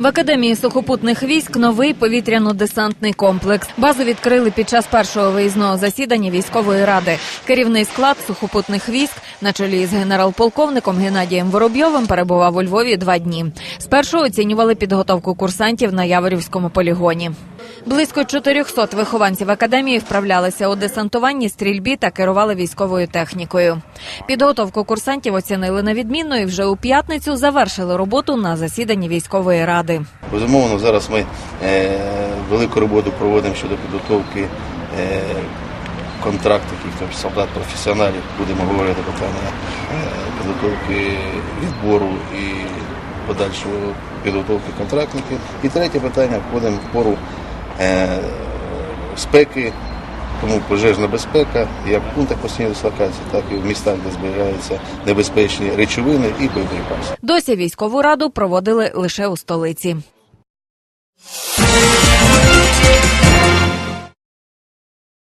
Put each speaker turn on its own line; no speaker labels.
В академії сухопутних військ новий повітряно-десантний комплекс. Базу відкрили під час першого виїзного засідання військової ради. Керівний склад сухопутних військ на чолі з генерал-полковником Геннадієм Воробйовим перебував у Львові два дні. Спершу оцінювали підготовку курсантів на Яворівському полігоні. Близько 400 вихованців академії вправлялися у десантуванні, стрільбі та керували військовою технікою. Підготовку курсантів оцінили на відмінно і вже у п'ятницю завершили роботу на засіданні військової ради.
Безумовно, зараз ми е, велику роботу проводимо щодо підготовки е, контрактників, тобто солдат професіоналів. Будемо говорити питання е, підготовки відбору і подальшої підготовки контрактників. І третє питання входимо в пору спеки, тому пожежна безпека як в пунктах постійної дислокації, так і в містах, де зберігаються небезпечні речовини і боєприпаси.
Досі військову раду проводили лише у столиці.